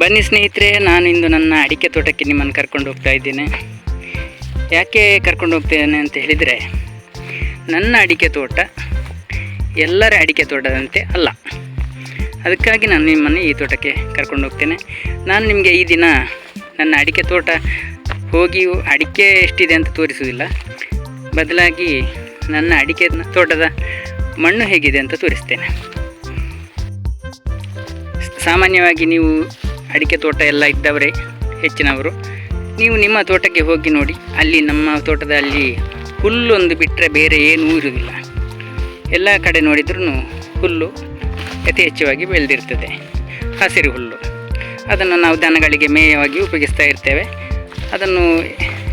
ಬನ್ನಿ ಸ್ನೇಹಿತರೆ ನಾನು ಇಂದು ನನ್ನ ಅಡಿಕೆ ತೋಟಕ್ಕೆ ನಿಮ್ಮನ್ನು ಕರ್ಕೊಂಡು ಹೋಗ್ತಾ ಇದ್ದೇನೆ. ಯಾಕೆ ಕರ್ಕೊಂಡು ಹೋಗ್ತೇನೆ ಅಂತ ಹೇಳಿದರೆ, ನನ್ನ ಅಡಿಕೆ ತೋಟ ಎಲ್ಲರ ಅಡಿಕೆ ತೋಟದಂತೆ ಅಲ್ಲ. ಅದಕ್ಕಾಗಿ ನಾನು ನಿಮ್ಮನ್ನು ಈ ತೋಟಕ್ಕೆ ಕರ್ಕೊಂಡು ಹೋಗ್ತೇನೆ. ನಾನು ನಿಮಗೆ ಈ ದಿನ ನನ್ನ ಅಡಿಕೆ ತೋಟ ಹೋಗಿ ಅಡಿಕೆ ಎಷ್ಟಿದೆ ಅಂತ ತೋರಿಸುವುದಿಲ್ಲ. ಬದಲಾಗಿ ನನ್ನ ಅಡಿಕೆ ತೋಟದ ಮಣ್ಣು ಹೇಗಿದೆ ಅಂತ ತೋರಿಸ್ತೇನೆ. ಸಾಮಾನ್ಯವಾಗಿ ನೀವು ಅಡಿಕೆ ತೋಟ ಎಲ್ಲ ಇದ್ದವರೇ, ಹೆಚ್ಚಿನವರು. ನೀವು ನಿಮ್ಮ ತೋಟಕ್ಕೆ ಹೋಗಿ ನೋಡಿ. ಅಲ್ಲಿ ನಮ್ಮ ತೋಟದಲ್ಲಿ ಹುಲ್ಲೊಂದು ಬಿಟ್ಟರೆ ಬೇರೆ ಏನೂ ಇರುವುದಿಲ್ಲ. ಎಲ್ಲ ಕಡೆ ನೋಡಿದ್ರೂ ಹುಲ್ಲು ಅತಿ ಹೆಚ್ಚವಾಗಿ ಬೆಳೆದಿರ್ತದೆ. ಹಸಿರು ಹುಲ್ಲು. ಅದನ್ನು ನಾವು ದನಗಳಿಗೆ ಮೇಯವಾಗಿ ಉಪಯೋಗಿಸ್ತಾ ಇರ್ತೇವೆ. ಅದನ್ನು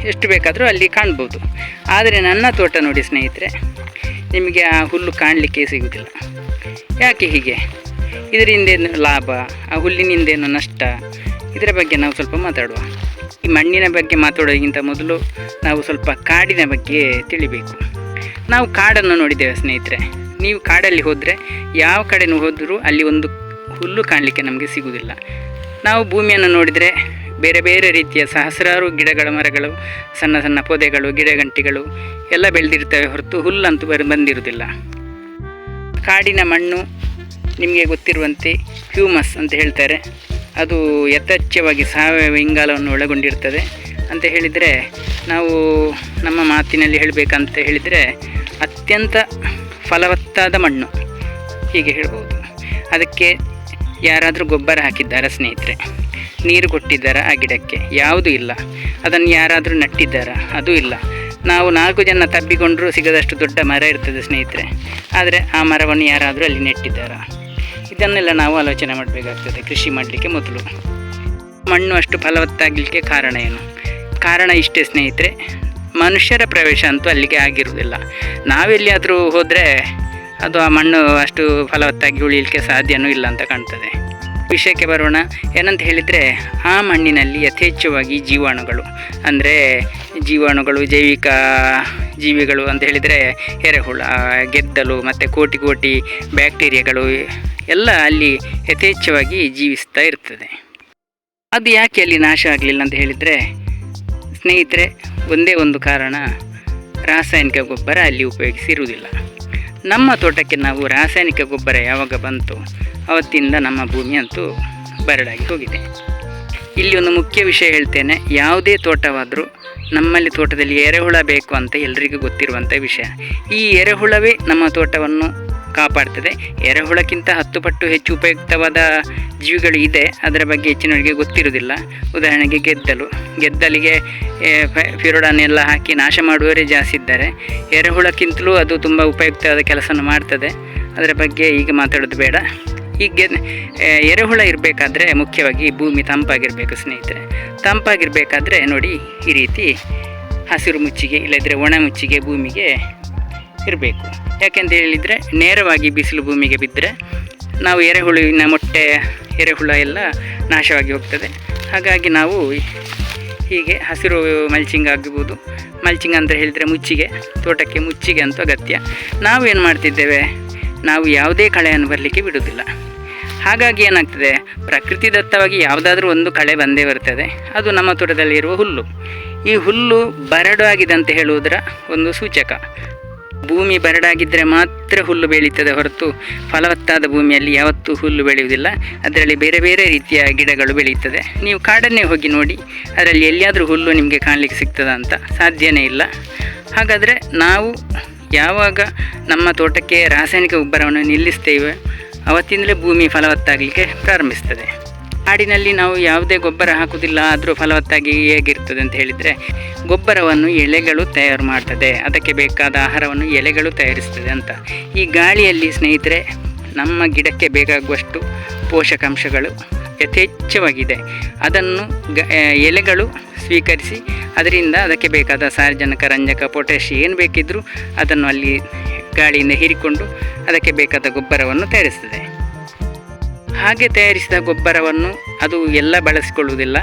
ಎಷ್ಟು ಬೇಕಾದರೂ ಅಲ್ಲಿ ಕಾಣ್ಬೋದು. ಆದರೆ ನನ್ನ ತೋಟ ನೋಡಿ ಸ್ನೇಹಿತರೆ, ನಿಮಗೆ ಆ ಹುಲ್ಲು ಕಾಣಲಿಕ್ಕೆ ಸಿಗುವುದಿಲ್ಲ. ಯಾಕೆ ಹೀಗೆ? ಇದರಿಂದೇನು ಲಾಭ? ಆ ಹುಲ್ಲಿನಿಂದೇನು ನಷ್ಟ? ಇದರ ಬಗ್ಗೆ ನಾವು ಸ್ವಲ್ಪ ಮಾತಾಡುವ. ಈ ಮಣ್ಣಿನ ಬಗ್ಗೆ ಮಾತಾಡೋದಕ್ಕಿಂತ ಮೊದಲು ನಾವು ಸ್ವಲ್ಪ ಕಾಡಿನ ಬಗ್ಗೆ ತಿಳಿಬೇಕು. ನಾವು ಕಾಡನ್ನು ನೋಡಿದ್ದೇವೆ ಸ್ನೇಹಿತರೆ. ನೀವು ಕಾಡಲ್ಲಿ ಹೋದರೆ ಯಾವ ಕಡೆನೂ ಹೋದರೂ ಅಲ್ಲಿ ಒಂದು ಹುಲ್ಲು ಕಾಣಲಿಕ್ಕೆ ನಮಗೆ ಸಿಗುವುದಿಲ್ಲ. ನಾವು ಭೂಮಿಯನ್ನು ನೋಡಿದರೆ ಬೇರೆ ಬೇರೆ ರೀತಿಯ ಸಹಸ್ರಾರು ಗಿಡಗಳ ಮರಗಳು, ಸಣ್ಣ ಸಣ್ಣ ಪೊದೆಗಳು, ಗಿಡಗಂಟಿಗಳು ಎಲ್ಲ ಬೆಳೆದಿರ್ತವೆ ಹೊರತು ಹುಲ್ಲಂತೂ ಬಂದಿರುವುದಿಲ್ಲ. ಕಾಡಿನ ಮಣ್ಣು ನಿಮಗೆ ಗೊತ್ತಿರುವಂತೆ ಹ್ಯೂಮಸ್ ಅಂತ ಹೇಳ್ತಾರೆ. ಅದು ಯಥೇಚ್ಛವಾಗಿ ಸಾವಯವ ಇಂಗಾಲವನ್ನು ಒಳಗೊಂಡಿರ್ತದೆ. ಅಂತ ಹೇಳಿದರೆ ನಾವು ನಮ್ಮ ಮಾತಿನಲ್ಲಿ ಹೇಳಬೇಕಂತ ಹೇಳಿದರೆ ಅತ್ಯಂತ ಫಲವತ್ತಾದ ಮಣ್ಣು. ಹೀಗೆ ಹೇಳ್ಬೋದು. ಅದಕ್ಕೆ ಯಾರಾದರೂ ಗೊಬ್ಬರ ಹಾಕಿದ್ದಾರಾ ಸ್ನೇಹಿತರೆ? ನೀರು ಕೊಟ್ಟಿದ್ದಾರಾ ಆ ಗಿಡಕ್ಕೆ? ಯಾವುದೂ ಇಲ್ಲ. ಅದನ್ನು ಯಾರಾದರೂ ನಟ್ಟಿದ್ದಾರಾ? ಅದೂ ಇಲ್ಲ. ನಾವು ನಾಲ್ಕು ಜನ ತಬ್ಬಿಕೊಂಡರೂ ಸಿಗದಷ್ಟು ದೊಡ್ಡ ಮರ ಇರ್ತದೆ ಸ್ನೇಹಿತರೆ. ಆದರೆ ಆ ಮರವನ್ನು ಯಾರಾದರೂ ಅಲ್ಲಿ ನೆಟ್ಟಿದ್ದಾರಾ? ಇದನ್ನೆಲ್ಲ ನಾವು ಆಲೋಚನೆ ಮಾಡಬೇಕಾಗ್ತದೆ. ಕೃಷಿ ಮಾಡಲಿಕ್ಕೆ ಮೊದಲು. ಮಣ್ಣು ಅಷ್ಟು ಫಲವತ್ತಾಗಲಿಕ್ಕೆ ಕಾರಣ ಏನು? ಕಾರಣ ಇಷ್ಟೇ ಸ್ನೇಹಿತರೆ, ಮನುಷ್ಯರ ಪ್ರವೇಶ ಅಂತೂ ಅಲ್ಲಿಗೆ ಆಗಿರುವುದಿಲ್ಲ. ನಾವೆಲ್ಲಿಯಾದರೂ ಹೋದರೆ ಅದು ಆ ಮಣ್ಣು ಅಷ್ಟು ಫಲವತ್ತಾಗಿ ಉಳಿಯಲಿಕ್ಕೆ ಸಾಧ್ಯನೂ ಇಲ್ಲ ಅಂತ ಕಾಣ್ತದೆ. ವಿಷಯಕ್ಕೆ ಬರೋಣ. ಏನಂತ ಹೇಳಿದರೆ, ಆ ಮಣ್ಣಿನಲ್ಲಿ ಯಥೇಚ್ಛವಾಗಿ ಜೀವಾಣುಗಳು, ಅಂದರೆ ಜೀವಾಣುಗಳು, ಜೈವಿಕ ಜೀವಿಗಳು ಅಂತ ಹೇಳಿದರೆ ಎರೆಹುಳ, ಗೆದ್ದಲು ಮತ್ತು ಕೋಟಿ ಕೋಟಿ ಬ್ಯಾಕ್ಟೀರಿಯಾಗಳು, ಎಲ್ಲ ಅಲ್ಲಿ ಯಥೇಚ್ಛವಾಗಿ ಜೀವಿಸ್ತಾ ಇರ್ತದೆ. ಅದು ಯಾಕೆ ಅಲ್ಲಿ ನಾಶ ಆಗಲಿಲ್ಲ ಅಂತ ಹೇಳಿದರೆ, ಸ್ನೇಹಿತರೆ, ಒಂದೇ ಒಂದು ಕಾರಣ, ರಾಸಾಯನಿಕ ಗೊಬ್ಬರ ಅಲ್ಲಿ ಉಪಯೋಗಿಸಿರುವುದಿಲ್ಲ. ನಮ್ಮ ತೋಟಕ್ಕೆ ನಾವು ರಾಸಾಯನಿಕ ಗೊಬ್ಬರ ಯಾವಾಗ ಬಂತು, ಅವತ್ತಿಂದ ನಮ್ಮ ಭೂಮಿ ಅಂತೂ ಬರಡಾಗಿ ಹೋಗಿದೆ. ಇಲ್ಲಿ ಒಂದು ಮುಖ್ಯ ವಿಷಯ ಹೇಳ್ತೇನೆ, ಯಾವುದೇ ತೋಟವಾದರೂ ನಮ್ಮಲ್ಲಿ ತೋಟದಲ್ಲಿ ಎರೆಹುಳ ಬೇಕು ಅಂತ ಎಲ್ರಿಗೂ ಗೊತ್ತಿರುವಂಥ ವಿಷಯ. ಈ ಎರೆಹುಳವೇ ನಮ್ಮ ತೋಟವನ್ನು ಕಾಪಾಡ್ತದೆ. ಎರೆಹುಳಕ್ಕಿಂತ ಹತ್ತು ಪಟ್ಟು ಹೆಚ್ಚು ಉಪಯುಕ್ತವಾದ ಜೀವಿಗಳು ಇದೆ. ಅದರ ಬಗ್ಗೆ ಹೆಚ್ಚಿನವರಿಗೆ ಗೊತ್ತಿರುವುದಿಲ್ಲ. ಉದಾಹರಣೆಗೆ ಗೆದ್ದಲು. ಗೆದ್ದಲಿಗೆ ಫಿರೋಡಾನ್ ಎಲ್ಲ ಹಾಕಿ ನಾಶ ಮಾಡುವವರೇ ಜಾಸ್ತಿ ಇದ್ದಾರೆ. ಎರೆಹುಳಕ್ಕಿಂತಲೂ ಅದು ತುಂಬ ಉಪಯುಕ್ತವಾದ ಕೆಲಸವನ್ನು ಮಾಡ್ತದೆ. ಅದರ ಬಗ್ಗೆ ಈಗ ಮಾತಾಡೋದು ಬೇಡ. ಹೀಗೆ ಎರೆಹುಳ ಇರಬೇಕಾದ್ರೆ ಮುಖ್ಯವಾಗಿ ಭೂಮಿ ತಂಪಾಗಿರಬೇಕು ಸ್ನೇಹಿತರೆ. ತಂಪಾಗಿರಬೇಕಾದ್ರೆ ನೋಡಿ ಈ ರೀತಿ ಹಸಿರು ಮುಚ್ಚಿಗೆ ಇಲ್ಲದ್ರೆ ಒಣ ಮುಚ್ಚಿಗೆ ಭೂಮಿಗೆ ಇರಬೇಕು. ಯಾಕೆಂತ ಹೇಳಿದರೆ, ನೇರವಾಗಿ ಬಿಸಿಲು ಭೂಮಿಗೆ ಬಿದ್ದರೆ ನಾವು ಎರೆಹುಳುವಿನ ಮೊಟ್ಟೆ, ಎರೆಹುಳ ಎಲ್ಲ ನಾಶವಾಗಿ ಹೋಗ್ತದೆ. ಹಾಗಾಗಿ ನಾವು ಹೀಗೆ ಹಸಿರು ಮಲ್ಚಿಂಗ್ ಆಗ್ಬೋದು. ಮಲ್ಚಿಂಗ್ ಅಂತ ಹೇಳಿದರೆ ಮುಚ್ಚಿಗೆ, ತೋಟಕ್ಕೆ ಮುಚ್ಚಿಗೆ ಅಂತ ಅಗತ್ಯ. ನಾವು ಏನು ಮಾಡ್ತಿದ್ದೇವೆ? ನಾವು ಯಾವುದೇ ಕಳೆಯನ್ನು ಬರಲಿಕ್ಕೆ ಬಿಡುವುದಿಲ್ಲ. ಹಾಗಾಗಿ ಏನಾಗ್ತದೆ? ಪ್ರಕೃತಿದತ್ತವಾಗಿ ಯಾವುದಾದ್ರೂ ಒಂದು ಕಳೆ ಬಂದೇ ಬರ್ತದೆ. ಅದು ನಮ್ಮ ತೋಟದಲ್ಲಿರುವ ಹುಲ್ಲು. ಈ ಹುಲ್ಲು ಬರಡಾಗಿದೆ ಅಂತ ಹೇಳುವುದರ ಒಂದು ಸೂಚಕ. ಭೂಮಿ ಬರಡಾಗಿದ್ದರೆ ಮಾತ್ರ ಹುಲ್ಲು ಬೆಳೀತದೆ ಹೊರತು ಫಲವತ್ತಾದ ಭೂಮಿಯಲ್ಲಿ ಯಾವತ್ತೂ ಹುಲ್ಲು ಬೆಳೆಯುವುದಿಲ್ಲ. ಅದರಲ್ಲಿ ಬೇರೆ ಬೇರೆ ರೀತಿಯ ಗಿಡಗಳು ಬೆಳೆಯುತ್ತದೆ ನೀವು ಕಾಡನ್ನೇ ಹೋಗಿ ನೋಡಿ, ಅದರಲ್ಲಿ ಎಲ್ಲಿಯಾದರೂ ಹುಲ್ಲು ನಿಮಗೆ ಕಾಣಲಿಕ್ಕೆ ಸಿಗ್ತದ ಅಂತ. ಸಾಧ್ಯನೇ ಇಲ್ಲ. ಹಾಗಾದರೆ ನಾವು ಯಾವಾಗ ನಮ್ಮ ತೋಟಕ್ಕೆ ರಾಸಾಯನಿಕ ಗೊಬ್ಬರವನ್ನು ನಿಲ್ಲಿಸ್ತೇವೆ, ಅವತ್ತಿಂದಲೇ ಭೂಮಿ ಫಲವತ್ತಾಗಲಿಕ್ಕೆ ಪ್ರಾರಂಭಿಸ್ತದೆ. ಕಾಡಿನಲ್ಲಿ ನಾವು ಯಾವುದೇ ಗೊಬ್ಬರ ಹಾಕುವುದಿಲ್ಲ, ಆದರೂ ಫಲವತ್ತಾಗಿ ಹೇಗಿರ್ತದೆ ಅಂತ ಹೇಳಿದರೆ ಗೊಬ್ಬರವನ್ನು ಎಲೆಗಳು ತಯಾರು ಮಾಡ್ತದೆ. ಅದಕ್ಕೆ ಬೇಕಾದ ಆಹಾರವನ್ನು ಎಲೆಗಳು ತಯಾರಿಸ್ತದೆ ಅಂತ. ಈ ಗಾಳಿಯಲ್ಲಿ ಸ್ನೇಹಿತರೆ, ನಮ್ಮ ಗಿಡಕ್ಕೆ ಬೇಕಾಗುವಷ್ಟು ಪೋಷಕಾಂಶಗಳು ಯಥೇಚ್ಛವಾಗಿದೆ. ಅದನ್ನು ಗ ಎಲೆಗಳು ಸ್ವೀಕರಿಸಿ, ಅದರಿಂದ ಅದಕ್ಕೆ ಬೇಕಾದ ಸಾರಜನಕ, ರಂಜಕ ಪೊಟ್ಯಾಶ್ ಏನು ಬೇಕಿದ್ದರೂ ಅದನ್ನು ಅಲ್ಲಿ ಗಾಳಿಯಿಂದ ಹೀರಿಕೊಂಡು ಅದಕ್ಕೆ ಬೇಕಾದ ಗೊಬ್ಬರವನ್ನು ತಯಾರಿಸ್ತದೆ. ಹಾಗೆ ತಯಾರಿಸಿದ ಗೊಬ್ಬರವನ್ನು ಅದು ಎಲ್ಲ ಬಳಸಿಕೊಳ್ಳುವುದಿಲ್ಲ.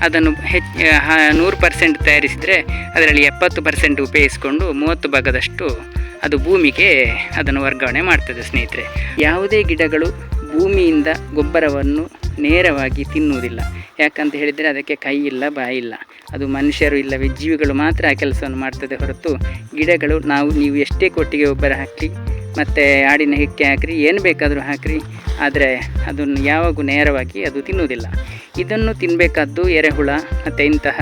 ಅದನ್ನು ಹೆಚ್ಚು ನೂರು ಪರ್ಸೆಂಟ್ ತಯಾರಿಸಿದರೆ ಅದರಲ್ಲಿ ಎಪ್ಪತ್ತು ಪರ್ಸೆಂಟ್ ಉಪಯೋಗಿಸಿಕೊಂಡು ಮೂವತ್ತು ಭಾಗದಷ್ಟು ಅದು ಭೂಮಿಗೆ ಅದನ್ನು ವರ್ಗಾವಣೆ ಮಾಡ್ತದೆ ಸ್ನೇಹಿತರೆ. ಯಾವುದೇ ಗಿಡಗಳು ಭೂಮಿಯಿಂದ ಗೊಬ್ಬರವನ್ನು ನೇರವಾಗಿ ತಿನ್ನುವುದಿಲ್ಲ. ಯಾಕಂತ ಹೇಳಿದರೆ ಅದಕ್ಕೆ ಕೈ ಇಲ್ಲ, ಬಾಯಿ ಇಲ್ಲ. ಅದು ಮನುಷ್ಯರು ಇಲ್ಲವೇ, ಜೀವಿಗಳು ಮಾತ್ರ ಆ ಕೆಲಸವನ್ನು ಮಾಡ್ತದೆ ಹೊರತು ಗಿಡಗಳು ನಾವು, ನೀವು ಎಷ್ಟೇ ಕೊಟ್ಟಿಗೆ ಗೊಬ್ಬರ ಹಾಕಿ ಮತ್ತು ಆಡಿನ ಹಿಕ್ಕೆ ಹಾಕ್ರಿ, ಏನು ಬೇಕಾದರೂ ಹಾಕ್ರಿ, ಆದರೆ ಅದನ್ನು ಯಾವಾಗೂ ನೇರವಾಗಿ ಅದು ತಿನ್ನುವುದಿಲ್ಲ. ಇದನ್ನು ತಿನ್ನಬೇಕಾದ್ದು ಎರೆಹುಳ, ಮತ್ತು ಇಂತಹ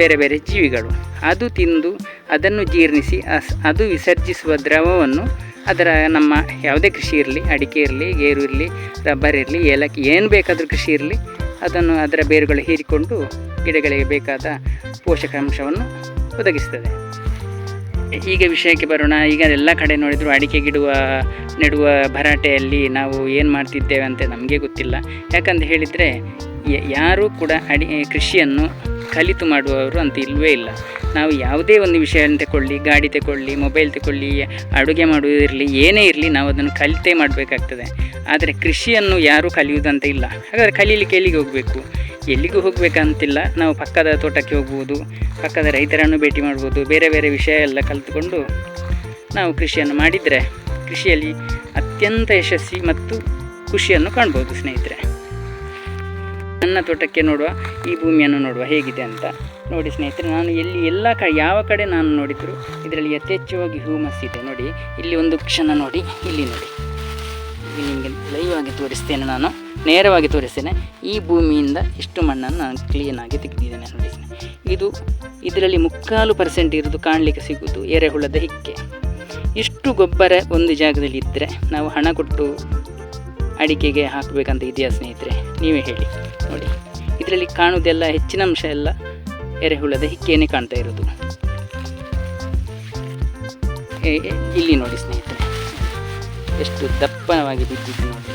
ಬೇರೆ ಬೇರೆ ಜೀವಿಗಳು. ಅದು ತಿಂದು ಅದನ್ನು ಜೀರ್ಣಿಸಿ ಅದು ವಿಸರ್ಜಿಸುವ ದ್ರವವನ್ನು ಅದರ ನಮ್ಮ ಯಾವುದೇ ಕೃಷಿ ಇರಲಿ, ಅಡಿಕೆ ಇರಲಿ, ಗೇರು ಇರಲಿ, ರಬ್ಬರ್ ಇರಲಿ, ಏಲಕ್ಕಿ, ಏನು ಬೇಕಾದರೂ ಕೃಷಿ ಇರಲಿ, ಅದನ್ನು ಅದರ ಬೇರುಗಳು ಹೀರಿಕೊಂಡು ಗಿಡಗಳಿಗೆ ಬೇಕಾದ ಪೋಷಕಾಂಶವನ್ನು ಒದಗಿಸ್ತದೆ. ಈಗ ವಿಷಯಕ್ಕೆ ಬರೋಣ. ಈಗ ಎಲ್ಲ ಕಡೆ ನೋಡಿದ್ರು ಅಡಿಕೆ ಗಿಡುವ, ನೆಡುವ ಭರಾಟೆಯಲ್ಲಿ ನಾವು ಏನು ಮಾಡ್ತಿದ್ದೇವೆ ಅಂತ ನಮಗೆ ಗೊತ್ತಿಲ್ಲ. ಯಾಕಂತ ಹೇಳಿದರೆ ಯಾರೂ ಕೂಡ ಅಡಿ ಕೃಷಿಯನ್ನು ಕಲಿತು ಮಾಡುವವರು ಅಂತ ಇಲ್ಲವೇ ಇಲ್ಲ. ನಾವು ಯಾವುದೇ ಒಂದು ವಿಷಯ ತಗೊಳ್ಳಿ ಗಾಡಿ ತಗೊಳ್ಳಿ ಮೊಬೈಲ್ ತಗೊಳ್ಳಿ ಅಡುಗೆ ಮಾಡುವುದಿರಲಿ ಏನೇ ಇರಲಿ ನಾವು ಅದನ್ನು ಕಲಿತೇ ಮಾಡಬೇಕಾಗ್ತದೆ. ಆದರೆ ಕೃಷಿಯನ್ನು ಯಾರೂ ಕಲಿಯುವುದಂತ ಇಲ್ಲ. ಹಾಗಾದರೆ ಕಲೀಲಿಕ್ಕೆ ಎಲ್ಲಿಗೆ ಹೋಗಬೇಕು? ಎಲ್ಲಿಗೂ ಹೋಗಬೇಕಂತಿಲ್ಲ. ನಾವು ಪಕ್ಕದ ತೋಟಕ್ಕೆ ಹೋಗ್ಬೋದು, ಪಕ್ಕದ ರೈತರನ್ನು ಭೇಟಿ ಮಾಡ್ಬೋದು, ಬೇರೆ ಬೇರೆ ವಿಷಯ ಎಲ್ಲ ಕಲಿತುಕೊಂಡು ನಾವು ಕೃಷಿಯನ್ನು ಮಾಡಿದರೆ ಕೃಷಿಯಲ್ಲಿ ಅತ್ಯಂತ ಯಶಸ್ವಿ ಮತ್ತು ಖುಷಿಯನ್ನು ಕಾಣ್ಬೋದು ಸ್ನೇಹಿತರೆ. ನನ್ನ ತೋಟಕ್ಕೆ ನೋಡುವ, ಈ ಭೂಮಿಯನ್ನು ನೋಡುವ ಹೇಗಿದೆ ಅಂತ ನೋಡಿ ಸ್ನೇಹಿತರೆ, ನಾನು ಎಲ್ಲಿ ಎಲ್ಲ ಕ ಯಾವ ಕಡೆ ನಾನು ನೋಡಿದರೂ ಇದರಲ್ಲಿ ಯಥೇಚ್ಛವಾಗಿ ಹ್ಯೂಮಸ್ ಇದೆ. ನೋಡಿ, ಇಲ್ಲಿ ಒಂದು ಕ್ಷಣ ನೋಡಿ, ಇಲ್ಲಿ ನೋಡಿ. ಇಲ್ಲಿ ನಿಮಗೆ ಲೈವ್ ಆಗಿ ತೋರಿಸ್ತೇನೆ ನಾನು. ನೇರವಾಗಿ ತೋರಿಸ್ತೇನೆ. ಈ ಭೂಮಿಯಿಂದ ಇಷ್ಟು ಮಣ್ಣನ್ನು ನಾನು ಕ್ಲೀನಾಗಿ ತೆಗೆದಿದ್ದೇನೆ ನೋಡಿ. ಇದು ಇದರಲ್ಲಿ ಮುಕ್ಕಾಲು ಪರ್ಸೆಂಟ್ ಇರೋದು ಕಾಣಲಿಕ್ಕೆ ಸಿಗುವುದು ಎರೆಹುಳದ ಹಿಕ್ಕೆ. ಇಷ್ಟು ಗೊಬ್ಬರ ಒಂದು ಜಾಗದಲ್ಲಿ ಇದ್ದರೆ ನಾವು ಹಣ ಕೊಟ್ಟು ಅಡಿಕೆಗೆ ಹಾಕಬೇಕಂತ ಇದೆಯಾ ಸ್ನೇಹಿತರೆ? ನೀವೇ ಹೇಳಿ. ನೋಡಿ, ಇದರಲ್ಲಿ ಕಾಣುವುದೆಲ್ಲ ಹೆಚ್ಚಿನ ಅಂಶ ಎಲ್ಲ ಎರೆಹುಳದ ಹಿಕ್ಕೇನೆ ಕಾಣ್ತಾ ಇರೋದು ಇಲ್ಲಿ ನೋಡಿ ಸ್ನೇಹಿತರೆ. ಎಷ್ಟು ದಪ್ಪವಾಗಿ ಬಿದ್ದಿದ್ದು ನೋಡಿ.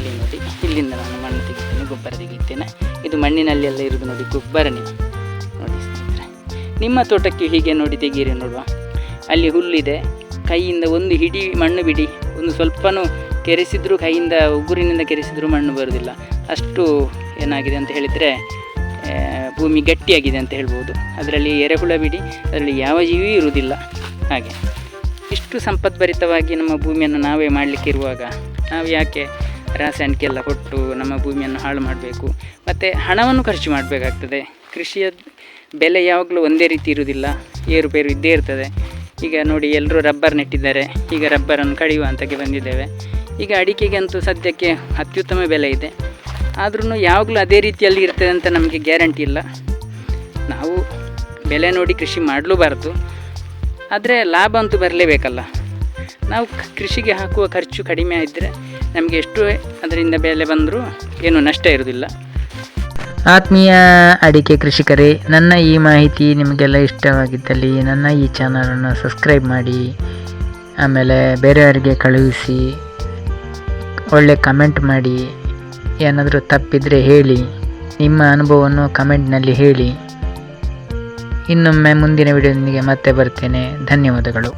ಇಲ್ಲಿ ನೋಡಿ. ಇಲ್ಲಿಂದ ನಾನು ಮಣ್ಣು ತೆಗಿತೇನೆ, ಗೊಬ್ಬರ ತೆಗಿತೇನೆ. ಇದು ಮಣ್ಣಿನಲ್ಲಿ ಎಲ್ಲ ಇರೋದು ನೋಡಿ ಗೊಬ್ಬರನೇ ನೋಡಿ ಸ್ನೇಹಿತರೆ, ನಿಮ್ಮ ತೋಟಕ್ಕೆ ಹೀಗೆ ನೋಡಿ ತೆಗೀರಿ ನೋಡುವ. ಅಲ್ಲಿ ಹುಲ್ಲಿದೆ, ಕೈಯಿಂದ ಒಂದು ಹಿಡಿ ಮಣ್ಣು ಬಿಡಿ. ಒಂದು ಸ್ವಲ್ಪನೂ ಕೆರೆಸಿದರೂ, ಕೈಯಿಂದ ಉಗುರಿನಿಂದ ಕೆರೆಸಿದರೂ ಮಣ್ಣು ಬರೋದಿಲ್ಲ ಅಷ್ಟು ಏನಾಗಿದೆ ಅಂತ ಹೇಳಿದರೆ ಭೂಮಿ ಗಟ್ಟಿಯಾಗಿದೆ ಅಂತ ಹೇಳ್ಬೋದು. ಅದರಲ್ಲಿ ಎರೆಹುಳ ಬಿಡಿ, ಅದರಲ್ಲಿ ಯಾವ ಜೀವಿಯೂ ಇರುವುದಿಲ್ಲ. ಹಾಗೆ. ಇಷ್ಟು ಸಂಪದ್ಭರಿತವಾಗಿ ನಮ್ಮ ಭೂಮಿಯನ್ನು ನಾವೇ ಮಾಡಲಿಕ್ಕಿರುವಾಗ ನಾವು ಯಾಕೆ ರಾಸಾಯನಿಕ ಎಲ್ಲ ಕೊಟ್ಟು ನಮ್ಮ ಭೂಮಿಯನ್ನು ಹಾಳು ಮಾಡಬೇಕು. ಮತ್ತು ಹಣವನ್ನು ಖರ್ಚು ಮಾಡಬೇಕಾಗ್ತದೆ. ಕೃಷಿಯ ಬೆಲೆ ಯಾವಾಗಲೂ ಒಂದೇ ರೀತಿ ಇರುವುದಿಲ್ಲ. ಏರುಪೇರು ಇದ್ದೇ ಇರ್ತದೆ. ಈಗ ನೋಡಿ ಎಲ್ಲರೂ ರಬ್ಬರ್ ನೆಟ್ಟಿದ್ದಾರೆ. ಈಗ ರಬ್ಬರನ್ನು ಕಡಿಯುವ ಅಂತಕ್ಕೆ ಬಂದಿದ್ದೇವೆ. ಈಗ ಅಡಿಕೆಗಂತೂ ಸದ್ಯಕ್ಕೆ ಅತ್ಯುತ್ತಮ ಬೆಲೆ ಇದೆ. ಆದ್ರೂ ಯಾವಾಗಲೂ ಅದೇ ರೀತಿಯಲ್ಲಿ ಇರ್ತದೆ ಅಂತ ನಮಗೆ ಗ್ಯಾರಂಟಿ ಇಲ್ಲ. ನಾವು ಬೆಲೆ ನೋಡಿ ಕೃಷಿ ಮಾಡಲೂಬಾರ್ದು. ಆದರೆ ಲಾಭ ಅಂತೂ ಬರಲೇಬೇಕಲ್ಲ. ನಾವು ಕೃಷಿಗೆ ಹಾಕುವ ಖರ್ಚು ಕಡಿಮೆ ಇದ್ದರೆ ನಮಗೆ ಎಷ್ಟು ಅದರಿಂದ ಬೆಲೆ ಬಂದರೂ ಏನು ನಷ್ಟ ಇರುವುದಿಲ್ಲ. ಆತ್ಮೀಯ ಅಡಿಕೆ ಕೃಷಿಕರೇ, ನನ್ನ ಈ ಮಾಹಿತಿ ನಿಮಗೆಲ್ಲ ಇಷ್ಟವಾಗಿದ್ದಲ್ಲಿ ನನ್ನ ಈ ಚಾನಲನ್ನು ಸಬ್ಸ್ಕ್ರೈಬ್ ಮಾಡಿ, ಆಮೇಲೆ ಬೇರೆಯವರಿಗೆ ಕಳುಹಿಸಿ, ಒಳ್ಳೆ ಕಮೆಂಟ್ ಮಾಡಿ, ಏನಾದರೂ ತಪ್ಪಿದರೆ ಹೇಳಿ, ನಿಮ್ಮ ಅನುಭವವನ್ನು ಕಮೆಂಟ್ನಲ್ಲಿ ಹೇಳಿ. ಇನ್ನೊಮ್ಮೆ ಮುಂದಿನ ವಿಡಿಯೋದೊಂದಿಗೆ ಮತ್ತೆ ಬರ್ತೇನೆ. ಧನ್ಯವಾದಗಳು.